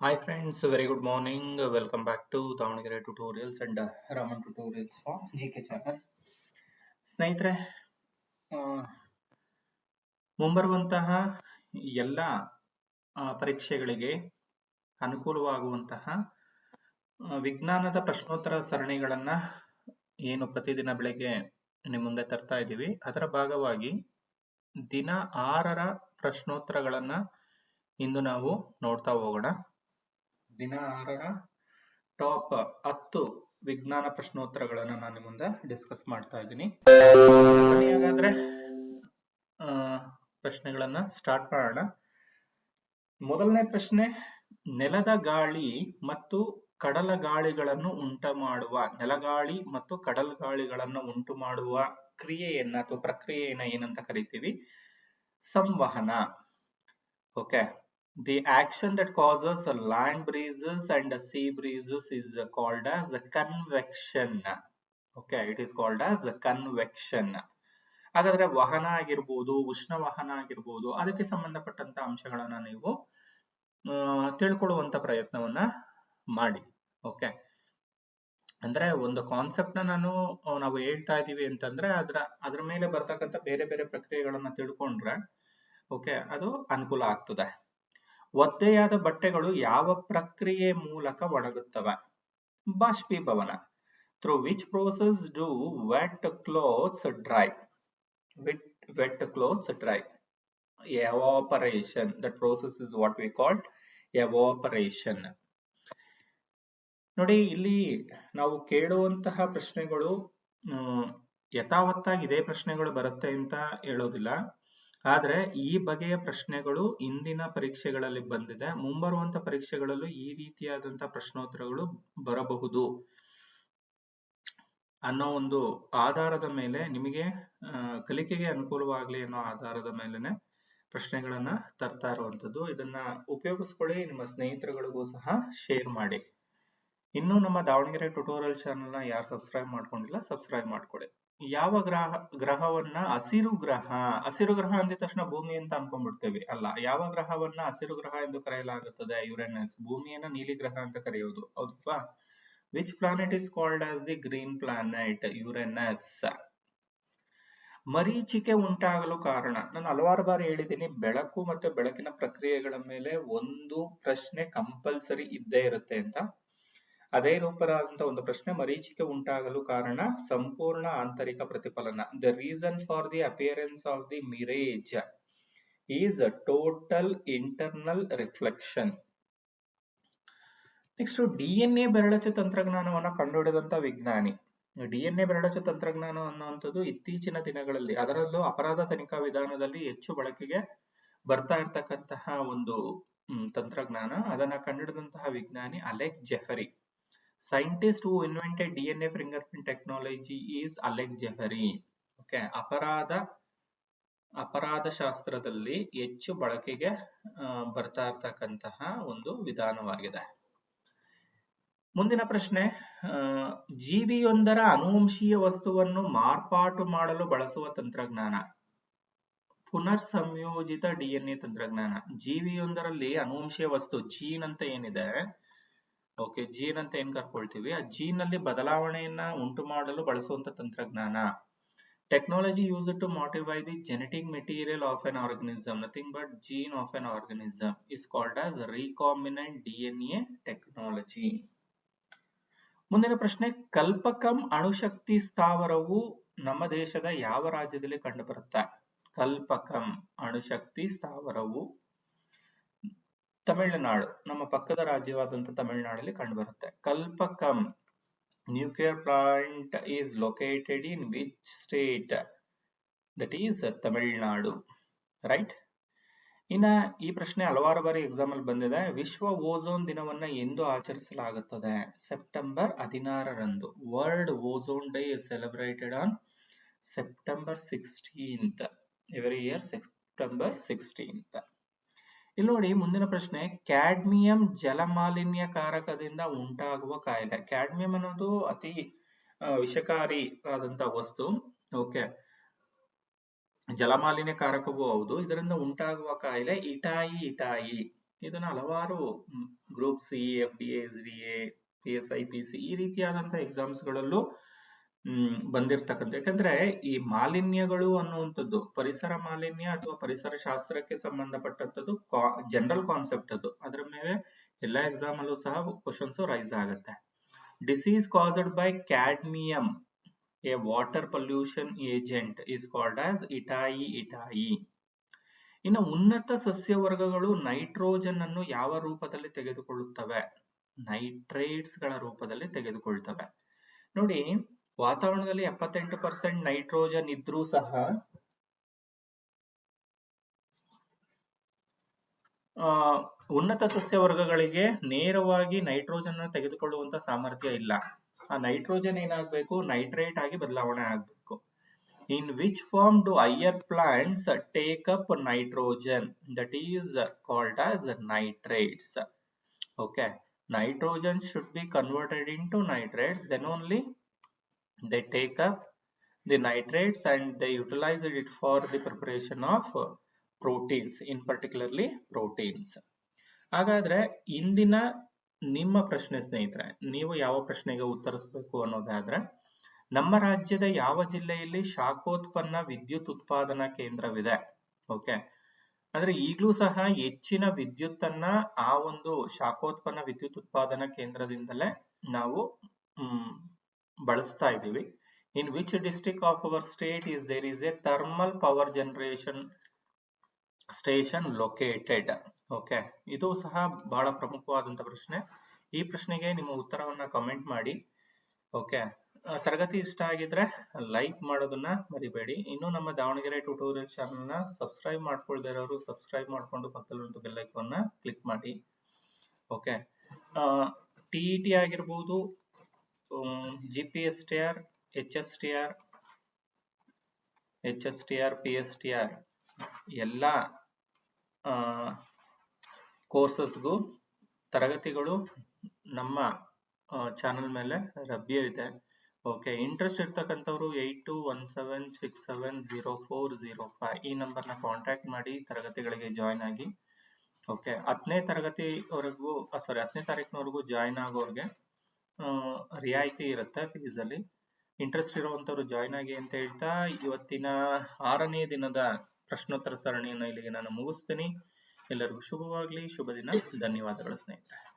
Hi friends, very good morning. Welcome back to Davangere Tutorials and uh, Raman Tutorials for GK channel. ಸ್ನೇಹಿತರೆ ಆ, ಮುಂಬರುವಂತಹ ಎಲ್ಲ ಪರೀಕ್ಷೆಗಳಿಗೆ ಅನುಕೂಲವಾಗುವಂತಹ ವಿಜ್ಞಾನದ ಪ್ರಶ್ನೋತ್ತರ ಸರಣಿಗಳನ್ನು ಏನು ಪ್ರತಿದಿನ ಬೆಳಗ್ಗೆ ನಿಮ್ಮ ಮುಂದೆ ತರ್ತಾ ಇದ್ದೀವಿ ಅದರ ಭಾಗವಾಗಿ ದಿನ ಆರರ ಪ್ರಶ್ನೋತ್ತರಗಳನ್ನು ಇಂದು ನಾವು ನೋಡ್ತಾ ಹೋಗೋಣ ದಿನ ಆರರ ಟಾಪ್ ಹತ್ತು ವಿಜ್ಞಾನ ಪ್ರಶ್ನೋತ್ತರಗಳನ್ನ ನಾನು ಮುಂದೆ ಡಿಸ್ಕಸ್ ಮಾಡ್ತಾ ಇದ್ದೀನಿ. ಹಾಗಾದ್ರೆ ಪ್ರಶ್ನೆಗಳನ್ನ ಸ್ಟಾರ್ಟ್ ಮಾಡೋಣ. ಮೊದಲನೇ ಪ್ರಶ್ನೆ, ನೆಲದ ಗಾಳಿ ಮತ್ತು ಕಡಲ ಗಾಳಿಗಳನ್ನು ಉಂಟು ಮಾಡುವ ನೆಲಗಾಳಿ ಮತ್ತು ಕಡಲ ಗಾಳಿಗಳನ್ನು ಉಂಟು ಮಾಡುವ ಕ್ರಿಯೆಯನ್ನ ಅಥವಾ ಪ್ರಕ್ರಿಯೆಯನ್ನ ಏನಂತ ಕರಿತೀವಿ? ಸಂವಹನ. Okay the action that causes land breezes and sea breezes is called as convection. Okay, it is called as convection. ಹಾಗಾದ್ರೆ ವಾಹನ ಆಗಿರ್ಬೋದು, ಉಷ್ಣ ವಾಹನ ಆಗಿರ್ಬೋದು, ಅದಕ್ಕೆ ಸಂಬಂಧಪಟ್ಟಂತ ಅಂಶಗಳನ್ನ ನೀವು ತಿಳ್ಕೊಳ್ಳುವಂತ ಪ್ರಯತ್ನವನ್ನ ಮಾಡಿ. ಓಕೆ ಅಂದ್ರೆ ಒಂದು ಕಾನ್ಸೆಪ್ಟ್ನ ನಾನು, ನಾವು ಹೇಳ್ತಾ ಇದೀವಿ ಅಂತಂದ್ರೆ ಅದ್ರ ಅದ್ರ ಮೇಲೆ ಬರ್ತಕ್ಕಂಥ ಬೇರೆ ಬೇರೆ ಪ್ರಕ್ರಿಯೆಗಳನ್ನ ತಿಳ್ಕೊಂಡ್ರೆ ಓಕೆ ಅದು ಅನುಕೂಲ ಆಗ್ತದೆ. ಒದ್ದೆಯಾದ ಬಟ್ಟೆಗಳು ಯಾವ ಪ್ರಕ್ರಿಯೆ ಮೂಲಕ ಒಣಗುತ್ತವೆ? ಬಾಷ್ಪೀಭವನ. Through which process do wet clothes dry with wet clothes dry evaporation that process is what we called evaporation ನೋಡಿ, ಇಲ್ಲಿ ನಾವು ಕೇಳುವಂತಹ ಪ್ರಶ್ನೆಗಳು ಯಥಾವತ್ತಾಗಿ ಇದೇ ಪ್ರಶ್ನೆಗಳು ಬರುತ್ತೆ ಅಂತ ಹೇಳೋದಿಲ್ಲ. ಆದ್ರೆ ಈ ಬಗೆಯ ಪ್ರಶ್ನೆಗಳು ಇಂದಿನ ಪರೀಕ್ಷೆಗಳಲ್ಲಿ ಬಂದಿದೆ. ಮುಂಬರುವಂತ ಪರೀಕ್ಷೆಗಳಲ್ಲೂ ಈ ರೀತಿಯಾದಂತಹ ಪ್ರಶ್ನೋತ್ತರಗಳು ಬರಬಹುದು ಅನ್ನೋ ಒಂದು ಆಧಾರದ ಮೇಲೆ ನಿಮಗೆ ಕಲಿಕೆಗೆ ಅನುಕೂಲವಾಗ್ಲಿ ಅನ್ನೋ ಆಧಾರದ ಮೇಲೆನೆ ಪ್ರಶ್ನೆಗಳನ್ನ ತರ್ತಾ ಇರುವಂತದ್ದು. ಇದನ್ನ ಉಪಯೋಗಿಸ್ಕೊಳ್ಳಿ, ನಿಮ್ಮ ಸ್ನೇಹಿತರುಗಳಿಗೂ ಸಹ ಶೇರ್ ಮಾಡಿ. ಇನ್ನು ನಮ್ಮ ದಾವಣಗೆರೆ ಟ್ಯುಟೋರಿಯಲ್ ಚಾನೆಲ್ನ ಯಾರು ಸಬ್ಸ್ಕ್ರೈಬ್ ಮಾಡ್ಕೊಂಡಿಲ್ಲ ಸಬ್ಸ್ಕ್ರೈಬ್ ಮಾಡ್ಕೊಳ್ಳಿ. ಯಾವ ಗ್ರಹ, ಗ್ರಹವನ್ನ ಹಸಿರು ಗ್ರಹ ಹಸಿರು ಗ್ರಹ ಅಂದ ತಕ್ಷಣ ಭೂಮಿ ಅಂತ ಅನ್ಕೊಂಡ್ಬಿಡ್ತೇವೆ. ಅಲ್ಲ, ಯಾವ ಗ್ರಹವನ್ನ ಹಸಿರು ಗ್ರಹ ಎಂದು ಕರೆಯಲಾಗುತ್ತದೆ? ಯುರೇನಸ್ ಭೂಮಿಯನ್ನ ನೀಲಿ ಗ್ರಹ ಅಂತ ಕರೆಯೋದು. ಹೌದಲ್ವಾ? Which planet is called as the green planet Uranus ಮರೀಚಿಕೆ ಉಂಟಾಗಲು ಕಾರಣ. ನಾನು ಹಲವಾರು ಬಾರಿ ಹೇಳಿದ್ದೀನಿ, ಬೆಳಕು ಮತ್ತೆ ಬೆಳಕಿನ ಪ್ರಕ್ರಿಯೆಗಳ ಮೇಲೆ ಒಂದು ಪ್ರಶ್ನೆ ಕಂಪಲ್ಸರಿ ಇದ್ದೇ ಇರುತ್ತೆ ಅಂತ. ಅದೇ ರೂಪದಾದಂತಹ ಒಂದು ಪ್ರಶ್ನೆ ಮರೀಚಿಕೆ ಉಂಟಾಗಲು ಕಾರಣ ಸಂಪೂರ್ಣ ಆಂತರಿಕ ಪ್ರತಿಫಲನ. The reason for the appearance of the mirage is a total internal reflection next DNA ಬೆರಳಚು ತಂತ್ರಜ್ಞಾನವನ್ನು ಕಂಡುಹಿಡಿದಂತ ವಿಜ್ಞಾನಿ. ಡಿಎನ್ಎ ಬೆರಳಚು ತಂತ್ರಜ್ಞಾನ ಅನ್ನುವಂಥದ್ದು ಇತ್ತೀಚಿನ ದಿನಗಳಲ್ಲಿ, ಅದರಲ್ಲೂ ಅಪರಾಧ ತನಿಖಾ ವಿಧಾನದಲ್ಲಿ ಹೆಚ್ಚು ಬಳಕೆಗೆ ಬರ್ತಾ ಇರ್ತಕ್ಕಂತಹ ಒಂದು ತಂತ್ರಜ್ಞಾನ. ಅದನ್ನ ಕಂಡುಹಿಡಿದಂತಹ ವಿಜ್ಞಾನಿ Alec Jeffrey. Scientist invented DNA fingerprint technology is Alec Jeffrey okay ಅಪರಾಧ ಅಪರಾಧ ಶಾಸ್ತ್ರದಲ್ಲಿ ಹೆಚ್ಚು ಬಳಕೆಗೆ ಬರ್ತಾ ಇರ್ತಕ್ಕಂತಹ ಒಂದು ವಿಧಾನವಾಗಿದೆ. ಮುಂದಿನ ಪ್ರಶ್ನೆ ಜೀವಿಯೊಂದರ ಅನುವಂಶೀಯ ವಸ್ತುವನ್ನು ಮಾರ್ಪಾಟು ಮಾಡಲು ಬಳಸುವ ತಂತ್ರಜ್ಞಾನ. ಪುನರ್ ಸಂಯೋಜಿತ ಡಿಎನ್ಎ ತಂತ್ರಜ್ಞಾನ. ಜೀವಿಯೊಂದರಲ್ಲಿ ಅನುವಂಶೀಯ ವಸ್ತು ಜೀನ್ ಅಂತ ಏನಿದೆ ಓಕೆ ಜೀನ್ ಅಂತ ಏನ್ ಕರ್ಕೊಳ್ತೀವಿ ಆ ಜೀನ್ನಲ್ಲಿ ಬದಲಾವಣೆಯನ್ನ ಉಂಟು ಮಾಡಲು ಬಳಸುವಂತ ತಂತ್ರಜ್ಞಾನ. Technology use to modify the genetic material of an organism nothing but gene of an organism is called as recombinant DNA technology ಮುಂದಿನ ಪ್ರಶ್ನೆ, ಕಲ್ಪಕಂ ಅಣುಶಕ್ತಿ ಸ್ಥಾವರವು ನಮ್ಮ ದೇಶದ ಯಾವ ರಾಜ್ಯದಲ್ಲಿ ಕಂಡುಬರುತ್ತೆ? ಕಲ್ಪಕಂ ಅಣುಶಕ್ತಿ ಸ್ಥಾವರವು ತಮಿಳುನಾಡು, ನಮ್ಮ ಪಕ್ಕದ ರಾಜ್ಯವಾದಂತ ತಮಿಳುನಾಡಲ್ಲಿ ಕಂಡುಬರುತ್ತೆ. Kalpakkam nuclear plant is located in which state that is Tamil Nadu right ಇನ್ನ ಈ ಪ್ರಶ್ನೆ ಹಲವಾರು ಬಾರಿ ಎಕ್ಸಾಮ್ ಅಲ್ಲಿ ಬಂದಿದೆ. ವಿಶ್ವ ಓಝೋನ್ ದಿನವನ್ನ ಎಂದು ಆಚರಿಸಲಾಗುತ್ತದೆ? ಸೆಪ್ಟೆಂಬರ್ ಹದಿನಾರರಂದು world ozone day is celebrated on September sixteenth every year September sixteenth ಇಲ್ಲಿ ನೋಡಿ ಮುಂದಿನ ಪ್ರಶ್ನೆ. ಕ್ಯಾಡ್ಮಿಯಂ ಜಲಮಾಲಿನ್ಯಕಾರಕದಿಂದ ಉಂಟಾಗುವ ಕಾಯಿಲೆ. ಕ್ಯಾಡ್ಮಿಯಂ ಅನ್ನೋದು ಅತಿ ವಿಷಕಾರಿ ಆದಂತ ವಸ್ತು. ಓಕೆ. ಜಲಮಾಲಿನ್ಯಕಾರಕವೂ ಹೌದು. ಇದರಿಂದ ಉಂಟಾಗುವ ಕಾಯಿಲೆ ಇಟಾಯಿ ಇಟಾಯಿ. ಇದನ್ನ ಹಲವಾರು group C, F D S D, A, P, S, I, P, C ಈ ರೀತಿಯಾದಂತಹ ಎಕ್ಸಾಮ್ಸ್ ಗಳಲ್ಲೂ ಹ್ಮ್, ಬಂದಿರ್ತಕ್ಕಂಥ. ಯಾಕಂದ್ರೆ ಈ ಮಾಲಿನ್ಯಗಳು ಅನ್ನುವಂಥದ್ದು, ಪರಿಸರ ಮಾಲಿನ್ಯ ಅಥವಾ ಪರಿಸರ ಶಾಸ್ತ್ರಕ್ಕೆ ಸಂಬಂಧಪಟ್ಟಂತದ್ದು ಜನರಲ್ ಕಾನ್ಸೆಪ್ಟ್ ಅದು. ಅದರ ಮೇಲೆ ಎಲ್ಲಾ ಎಕ್ಸಾಮ್ ಅಲ್ಲೂ ಸಹ ಕ್ವಶನ್ಸ್ ರೈಸ್ ಆಗುತ್ತೆ. Disease caused by cadmium a water pollution agent is called as itai itai ಇನ್ನು ಉನ್ನತ ಸಸ್ಯ ವರ್ಗಗಳು ನೈಟ್ರೋಜನ್ ಅನ್ನು ಯಾವ ರೂಪದಲ್ಲಿ ತೆಗೆದುಕೊಳ್ಳುತ್ತವೆ? ನೈಟ್ರೇಟ್ಸ್ಗಳ ರೂಪದಲ್ಲಿ ತೆಗೆದುಕೊಳ್ತವೆ. ನೋಡಿ ವಾತಾವರಣದಲ್ಲಿ ಎಪ್ಪತ್ತೆಂಟು ಪರ್ಸೆಂಟ್ ನೈಟ್ರೋಜನ್ ಇದ್ರೂ ಸಹ ಉನ್ನತ ಸಸ್ಯವರ್ಗಗಳಿಗೆ ನೇರವಾಗಿ ನೈಟ್ರೋಜನ್ ಅನ್ನು ತೆಗೆದುಕೊಳ್ಳುವಂತ ಸಾಮರ್ಥ್ಯ ಇಲ್ಲ. ಆ ನೈಟ್ರೋಜನ್ ಏನಾಗಬೇಕು? ನೈಟ್ರೇಟ್ ಆಗಿ ಬದಲಾವಣೆ ಆಗಬೇಕು. In which form do higher plants take up nitrogen that is called as nitrates okay nitrogen should be converted into nitrates then only they take up the nitrates and they utilize it for the preparation of proteins, in particularly proteins. ಹಾಗಾದ್ರೆ ಇಂದಿನ ನಿಮ್ಮ ಪ್ರಶ್ನೆ ಸ್ನೇಹಿತರೆ, ನೀವು ಯಾವ ಪ್ರಶ್ನೆಗೆ ಉತ್ತರಿಸಬೇಕು ಅನ್ನೋದಾದ್ರೆ ನಮ್ಮ ರಾಜ್ಯದ ಯಾವ ಜಿಲ್ಲೆಯಲ್ಲಿ ಶಾಖೋತ್ಪನ್ನ ವಿದ್ಯುತ್ ಉತ್ಪಾದನಾ ಕೇಂದ್ರವಿದೆ ಓಕೆ ಅಂದ್ರೆ ಈಗಲೂ ಸಹ ಹೆಚ್ಚಿನ ವಿದ್ಯುತ್ತನ್ನ ಆ ಒಂದು ಶಾಖೋತ್ಪನ್ನ ವಿದ್ಯುತ್ ಉತ್ಪಾದನಾ ಕೇಂದ್ರದಿಂದಲೇ ನಾವು ಬಳಸ್ತಾ ಇದ್ದೀವಿ. In which district of our state is there is a thermal power generation station located okay ಇದು ಸಹ ಬಹಳ ಪ್ರಮುಖವಾದಂತ ಪ್ರಶ್ನೆ. ಈ ಪ್ರಶ್ನೆಗೆ ನಿಮ್ಮ ಉತ್ತರವನ್ನ ಕಮೆಂಟ್ ಮಾಡಿ. ಓಕೆ ತರಗತಿ ಇಷ್ಟ ಆಗಿದ್ರೆ ಲೈಕ್ ಮಾಡೋದನ್ನ ಮರಿಬೇಡಿ. ಇನ್ನು ನಮ್ಮ ದಾವಣಗೆರೆ ಟ್ಯೂಟೋರಿಯಲ್ ಚಾನಲ್ನ ಸಬ್ಸ್ಕ್ರೈಬ್ ಮಾಡ್ಕೊಳ್ದೇ ಇರೋರು ಸಬ್ಸ್ಕ್ರೈಬ್ ಮಾಡ್ಕೊಂಡು ಪಕ್ಕದಲ್ಲಿರುವಂತ ಬೆಲ್ ಐಕಾನ್ ಕ್ಲಿಕ್ ಮಾಡಿ. ಓಕೆ ಟಿ ಇ ಟಿ ಆಗಿರ್ಬೋದು R P S T R ಎಲ್ಲ ಕೋರ್ಸಸ್ಗೂ ತರಗತಿಗಳು ನಮ್ಮ ಚಾನಲ್ ಮೇಲೆ ಲಭ್ಯ ಇದೆ. ಓಕೆ ಇಂಟ್ರೆಸ್ಟ್ ಇರ್ತಕ್ಕಂಥವ್ರು eight two one seven six seven zero four zero five ಈ ನಂಬರ್ನ ಕಾಂಟ್ಯಾಕ್ಟ್ ಮಾಡಿ ತರಗತಿಗಳಿಗೆ ಜಾಯ್ನ್ ಆಗಿ. ಓಕೆ ಹತ್ತನೇ ತರಗತಿವರೆಗೂ ಸಾರಿ ಹತ್ತನೇ ತಾರೀಕಿನವರೆಗೂ ಜಾಯ್ನ್ ಆಗೋರ್ಗೆ ರಿಯಾಯಿತಿ ಇರುತ್ತೆ ಅಲ್ಲಿ. ಇಂಟ್ರೆಸ್ಟ್ ಇರುವಂತವ್ರು ಜಾಯ್ನ್ ಆಗಿ ಅಂತ ಹೇಳ್ತಾ, ಇವತ್ತಿನ ಆರನೇ ದಿನದ ಪ್ರಶ್ನೋತ್ತರ ಸರಣಿಯನ್ನು ಇಲ್ಲಿಗೆ ನಾನು ಮುಗಿಸ್ತೀನಿ. ಎಲ್ಲರಿಗೂ ಶುಭವಾಗ್ಲಿ ಶುಭ ದಿನ ಧನ್ಯವಾದಗಳು ಸ್ನೇಹಿತರೆ.